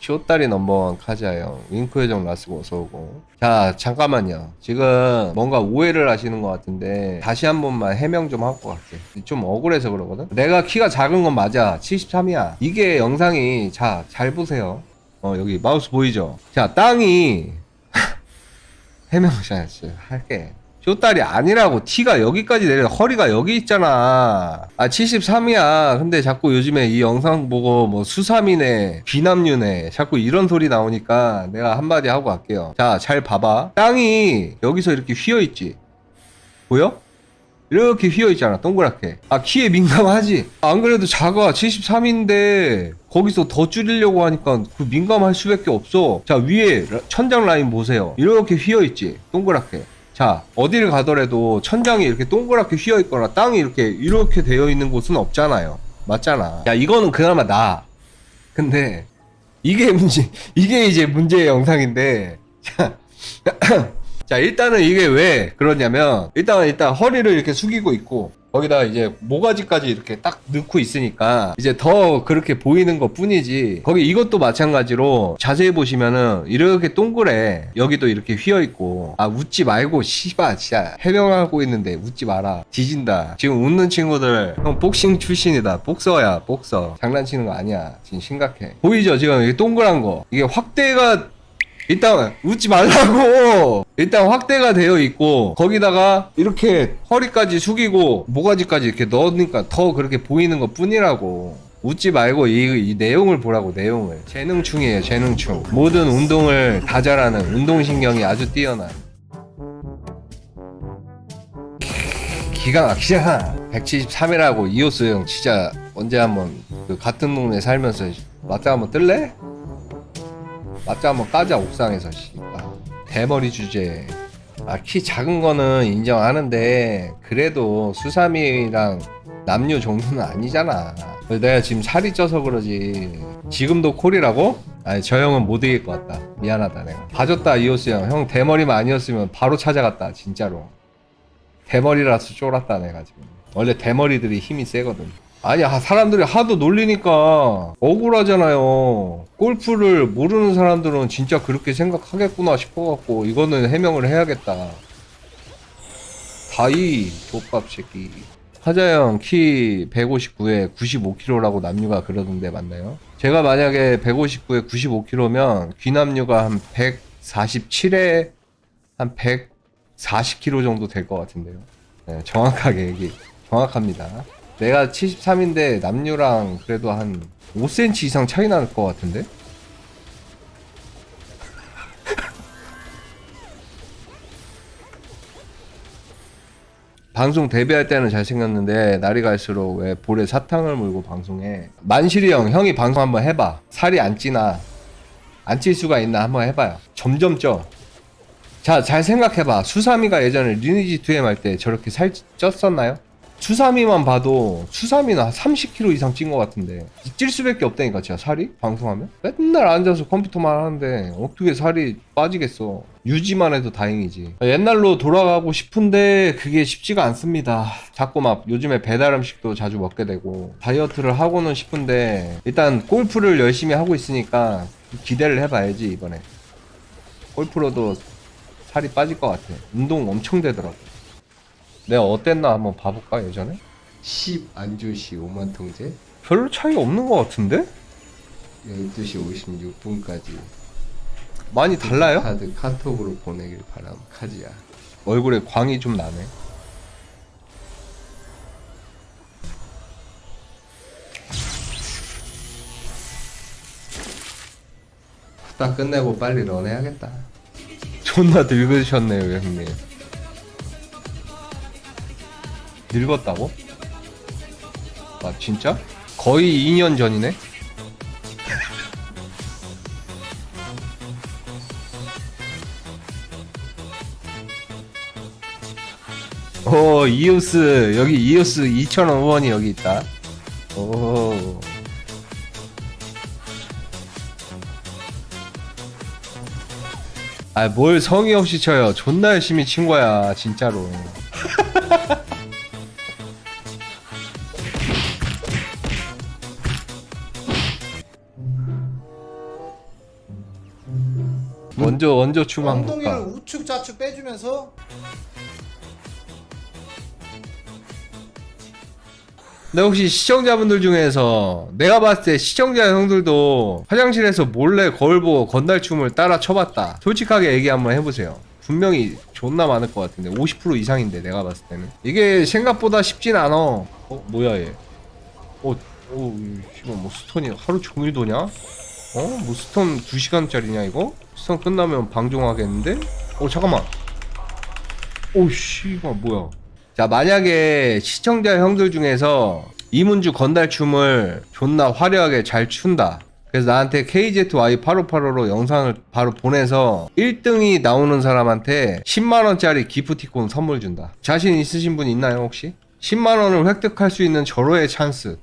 쇼다리 넘버원 카자형 윙크 요정 라스고 어서오고. 자 잠깐만요. 지금 뭔가 오해를 하시는 것 같은데 다시 한 번만 해명 좀 하고 갈게. 좀 억울해서 그러거든? 내가 키가 작은 건 맞아. 73이야. 이게 영상이 자 잘 보세요. 어 여기 마우스 보이죠? 자 땅이 해명을 잘 할게 쇼다리 아니라고. 티가 여기까지 내려 허리가 여기 있잖아. 아 73이야. 근데 자꾸 요즘에 이 영상 보고 뭐 수삼이네 비남유네. 자꾸 이런 소리 나오니까 내가 한마디 하고 갈게요. 자 잘 봐봐. 땅이 여기서 이렇게 휘어있지. 보여? 이렇게 휘어있잖아 동그랗게. 아 키에 민감하지? 안 그래도 작아 73인데 거기서 더 줄이려고 하니까 그 민감할 수밖에 없어. 자 위에 라- 천장 라인 보세요. 이렇게 휘어있지 동그랗게 자 어디를 가더라도 천장이 이렇게 동그랗게 휘어 있거나 땅이 이렇게 이렇게 되어 있는 곳은 없잖아요. 맞잖아. 야 이거는 그나마 나. 근데 이게 문제 이게 이제 문제의 영상인데. 자 자 일단은 이게 왜 그러냐면 일단은 일단 허리를 이렇게 숙이고 있고 거기다 이제 모가지까지 이렇게 딱 넣고 있으니까 이제 더 그렇게 보이는 것 뿐이지. 거기 이것도 마찬가지로 자세히 보시면은 이렇게 동그래 여기도 이렇게 휘어 있고 아 웃지 말고 씨바 진짜 해명하고 있는데 웃지 마라. 뒤진다. 지금 웃는 친구들 형 복싱 출신이다. 복서야 복서. 장난치는 거 아니야. 지금 심각해. 보이죠? 지금 이게 동그란 거. 이게 확대가 일단 웃지 말라고. 일단 확대가 되어 있고 거기다가 이렇게 허리까지 숙이고 모가지까지 이렇게 넣으니까 더 그렇게 보이는 것 뿐이라고. 웃지 말고 이, 이 내용을 보라고 내용을. 재능충이에요 재능충. 모든 운동을 다 잘하는 운동신경이 아주 뛰어난. 기가 막히잖아. 173이라고 이오스 형 진짜 언제 한번 그 같은 동네 살면서 맞짱 한번 뜰래? 맞짱 한번 까자 옥상에서 씨발 대머리 주제. 아 키 작은 거는 인정하는데 그래도 수삼이랑 남녀 정도는 아니잖아. 내가 지금 살이 쪄서 그러지. 지금도 콜이라고? 아니 저 형은 못 이길 것 같다. 미안하다 내가. 봐줬다 이오스 형형 대머리만 아니었으면 바로 찾아갔다 진짜로. 대머리라서 쫄았다 내가 지금. 원래 대머리들이 힘이 세거든 아니 아, 사람들이 하도 놀리니까 억울하잖아요 골프를 모르는 사람들은 진짜 그렇게 생각하겠구나 싶어갖고 이거는 해명을 해야겠다 다이 족밥 새끼 하자형 키 159에 95kg라고 남녀가 그러던데 맞나요? 제가 만약에 159에 95kg면 귀남녀가 한 147에 한 140kg 정도 될 것 같은데요. 네, 정확하게 얘기 정확합니다. 내가 73인데 남녀랑 그래도 한 5cm 이상 차이 날 것 같은데? 방송 데뷔할 때는 잘생겼는데 날이 갈수록 왜 볼에 사탕을 물고 방송해 만실이 형 형이 방송 한번 해봐 살이 안 찌나 안 찔 수가 있나 한번 해봐요 점점 쪄 자, 잘 생각해봐. 수삼이가 예전에 리니지 2M 할 때 저렇게 살 쪘었나요? 수삼이만 봐도 한 30kg 이상 찐 것 같은데. 찔 수밖에 없다니까 진짜 살이? 방송하면? 맨날 앉아서 컴퓨터만 하는데 어떻게 살이 빠지겠어? 유지만 해도 다행이지. 옛날로 돌아가고 싶은데 그게 쉽지가 않습니다. 자꾸 막 요즘에 배달 음식도 자주 먹게 되고 다이어트를 하고는 싶은데 일단 골프를 열심히 하고 있으니까 기대를 해봐야지 이번에. 골프로도 살이 빠질 것 같아. 운동 엄청 되더라고. 내가 어땠나 한번 봐볼까 예전에? 10 안주시 5만 통제 별로 차이가 없는 것 같은데? 12시 56분까지 많이 달라요? 카드 카톡으로 보내길 바람 카지야 얼굴에 광이 좀 나네. 후딱 끝내고 빨리 런 해야겠다 존나 늙으셨네요 형님. 늙었다고? 아 진짜? 거의 2년 전이네? 오 이오스 여기 이오스 2,000원 후원이 여기 있다 오 아, 뭘 성의 없이 쳐요. 존나 열심히 친 거야, 진짜로. 원조 원조 춤 한번 엉덩이를 볼까? 우측 좌측 빼주면서 근데 혹시 시청자분들 중에서 내가 봤을 때 시청자 형들도 화장실에서 몰래 거울 보고 건달춤을 따라 춰봤다. 솔직하게 얘기 한번 해보세요. 분명히 존나 많을 것 같은데 50% 이상인데 내가 봤을 때는 이게 생각보다 쉽진 않아. 어 뭐야 얘? 어, 어, 씨발 뭐 스톤이 하루 종일 도냐? 어? 뭐 스톤 2 시간짜리냐 이거? 스톤 끝나면 방종하겠는데? 어 잠깐만. 오 씨발 뭐야? 자 만약에 시청자 형들 중에서 이문주 건달춤을 존나 화려하게 잘 춘다 그래서 나한테 KZY8585로 영상을 바로 보내서 1등이 나오는 사람한테 10만원짜리 기프티콘 선물 준다 자신 있으신 분 있나요 혹시? 10만원을 획득할 수 있는 절호의 찬스